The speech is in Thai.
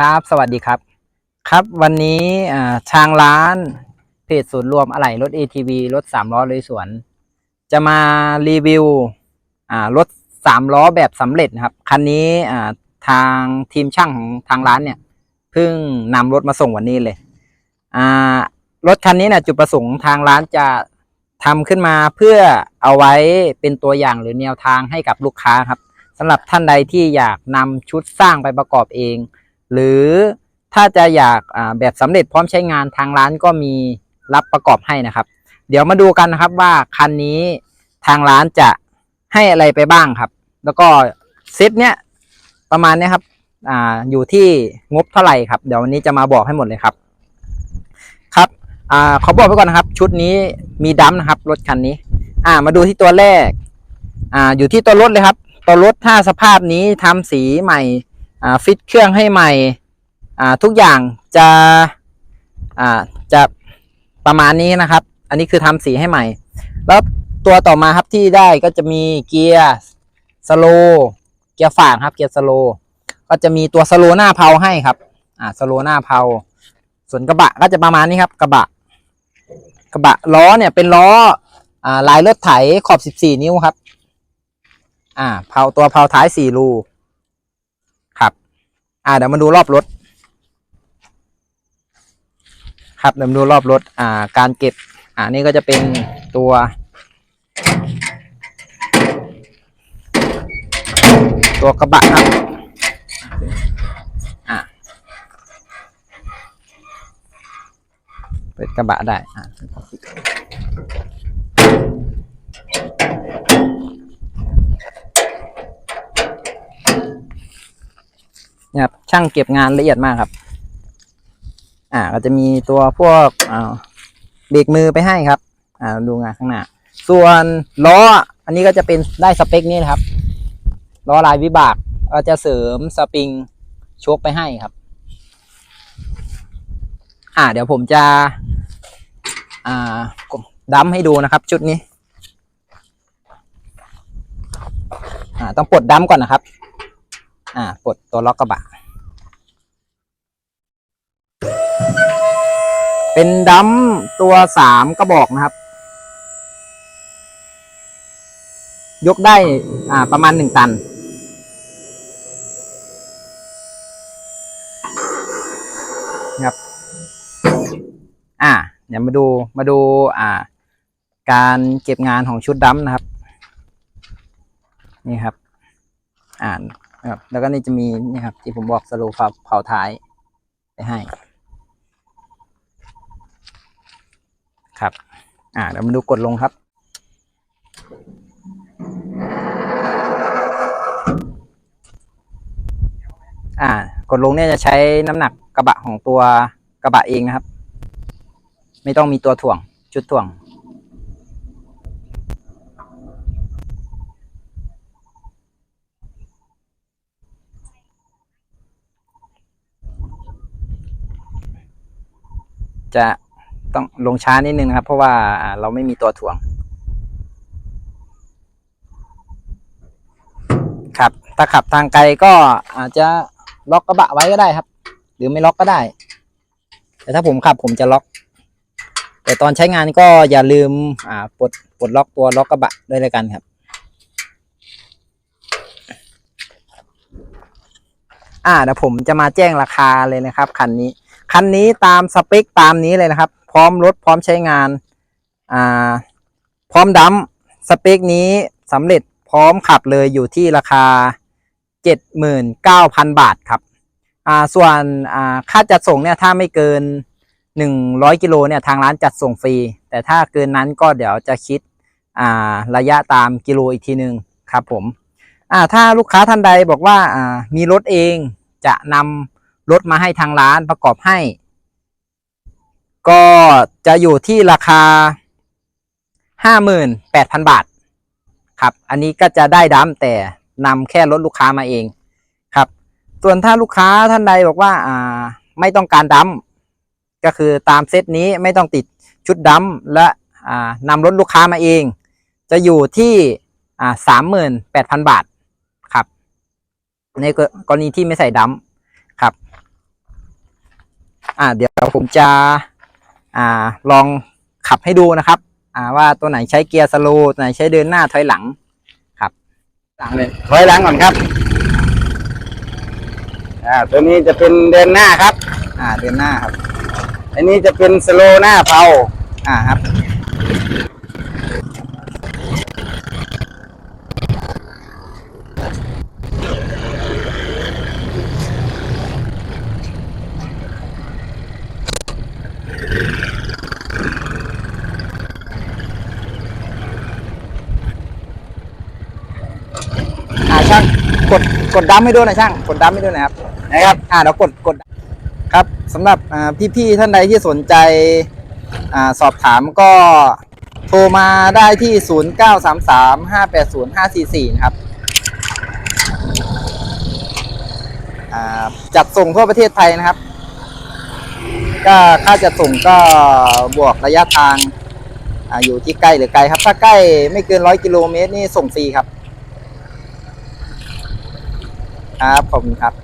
ครับ สวัสดีครับ ครับวันนี้ทางร้านเพจศูนย์รวมอะไหล่รถ ATV รถสามล้อเลยสวน จะมารีวิวรถสามล้อแบบสำเร็จนะครับ คันนี้ทางทีมช่างของทางร้านเนี่ยเพิ่งนำรถมาส่งวันนี้เลยรถคันนี้นะจุดประสงค์ทางร้านจะทำขึ้นมาเพื่อเอาไว้เป็นตัวอย่างหรือแนวทางให้กับลูกค้าครับสำหรับท่านใดที่อยากนำชุดสร้างไปประกอบเอง หรือถ้าจะอยากแบบสำเร็จพร้อมใช้งานทางร้านก็มีรับประกอบให้นะครับ เดี๋ยวมาดูกันนะครับว่าคันนี้ทางร้านจะให้อะไรไปบ้างครับ แล้วก็เซตเนี้ยประมาณเนี้ยครับอ่าอยู่ที่งบเท่าไหร่ครับ เดี๋ยววันนี้จะมาบอกให้หมดเลยครับ ครับอ่าขอบอกไว้ก่อนนะครับ ชุดนี้มีดัมนะครับรถคันนี้ อ่ามาดูที่ตัวแรกอ่าอยู่ที่ตัวรถเลยครับ ตัวรถถ้าสภาพนี้ทำสีใหม่ ฟิตเครื่องให้ใหม่ทุกอย่างจะจะประมาณนี้นะครับ อันนี้คือทำสีให้ใหม่ แล้วตัวต่อมาครับที่ได้ก็จะมีเกียร์สโลเกียร์ฝากครับเกียร์สโลก็จะมีตัวสโลหน้าเพาให้ครับ อ่าสโลหน้าเพาส่วนกระบะก็จะประมาณนี้ครับ กระบะ กระบะล้อเนี่ยเป็นล้ออ่าลายรถไถขอบ 14 นิ้วครับ อ่าเพาตัวเพาท้าย 4 รูครับ อ่าเดี๋ยวมาดูรอบรถ ครับเดี๋ยวมาดูรอบรถ อ่า การเก็บ อ่านี่ก็จะเป็นตัว ตัวกระบะครับอ่าเปิดกระบะได้ อ่า นี่ยครับช่างเก็บงานละเอียดมากครับ อ่าก็จะมีตัวพวกอ่าเบรกมือไปให้ครับ อ่าดูงานข้างหน้า ส่วนล้ออันนี้ก็จะเป็นได้สเปคนี้นะครับล้อลายวิบากก็จะเสริมสปริงชคไปให้ครับ อ่า เดี๋ยวผมจะ อ่าดัมให้ดูนะครับ ชุดนี้ อ่า ต้องปลดดัมก่อนนะครับ อ่าปลดตัวล็อกกระบะ เป็นดัมตัวสามกระบอกนะครับ ยกได้อ่าประมาณหนึ่งตัน ครับ อ่าเดี๋ยวมาดูมาดูอ่า การเก็บงานของชุดดัมนะครับ นี่ครับ อ่าน นะครับ แล้วก็นี่จะมีนี่ครับ ที่ผมบอกสโลว์เผาท้ายไปให้ ครับ อ่าเดี๋ยวมาดูกดลงครับอ่ากดลงเนี่ยจะใช้น้ำหนักกระบะของตัวกระบะเองนะครับ ไม่ต้องมีตัวถ่วง ชุดถ่วง จะต้องลงช้านิดนึงนะครับ เพราะว่าเราไม่มีตัวถ่วง ครับ ถ้าขับทางไกลก็อาจจะล็อกกระบะไว้ก็ได้ครับ หรือไม่ล็อกก็ได้ แต่ถ้าผมขับผมจะล็อก แต่ตอนใช้งานก็อย่าลืมอ่าปลดปลดล็อกตัวล็อกกระบะด้วยเลยกันครับอ่าเดี๋ยวผมจะมาแจ้งราคาเลยนะครับคันนี้ คันนี้ตามสเปคตามนี้เลยนะครับ พร้อมรถพร้อมใช้งานอ่าพร้อมดัมสเปคนี้สำเร็จพร้อมขับเลยอยู่ที่ราคา 79,000 บาทครับอ่าส่วนอ่าค่าจัดส่งเนี่ยถ้าไม่เกิน 100กิโลเนี่ยทางร้านจัดส่งฟรี แต่ถ้าเกินนั้นก็เดี๋ยวจะคิดอ่าระยะตามกิโลอีกทีนึงครับผมอ่าถ้าลูกค้าท่านใดบอกว่าอ่ามีรถเองจะนำ รถมาให้ทางร้านประกอบให้ ก็จะอยู่ที่ราคา 58,000 บาท ครับ อันนี้ก็จะได้ดัมแต่นำแค่รถลูกค้ามาเองครับ ส่วนถ้าลูกค้าท่านใดบอกว่าอ่าไม่ต้องการดัมก็คือตามเซตนี้ไม่ต้องติดชุดดัมและอ่านำรถลูกค้ามาเอง จะอยู่ที่อ่าสามหมื่นแปดพันบาทครับ ในกรณีที่ไม่ใส่ดัม อ่าเดี๋ยวผมจะอ่าลองขับให้ดูนะครับ อ่าว่าตัวไหนใช้เกียร์สโลว์ตัวไหนใช้เดินหน้าถอยหลังครับ หลังเลยถอยหลังก่อนครับอ่าตัวนี้จะเป็นเดินหน้าครับ อ่าเดินหน้าครับ อันนี้จะเป็นสโลว์หน้าเผาอ่าครับ อ่าช่าง กดกดดัมให้ด้วยหนะช่าง กดดัมให้ด้วยหนะครับนะครับ อ่าเดี๋ยวกดกดครับสำหรับอ่าพี่ๆท่านใดที่สนใจอ่าสอบถามก็โทรมาได้ที่ 0933580544 นะครับอ่าจัดส่งทั่วประเทศไทยนะครับ ก็ค่าจัดส่งก็บวกระยะทางอาอยู่ที่ใกล้หรือไกลครับ ถ้าใกล้ไม่เกินร้อยกิโลเมตรนี่ส่งฟรีครับ ครับ ขอบคุณครับ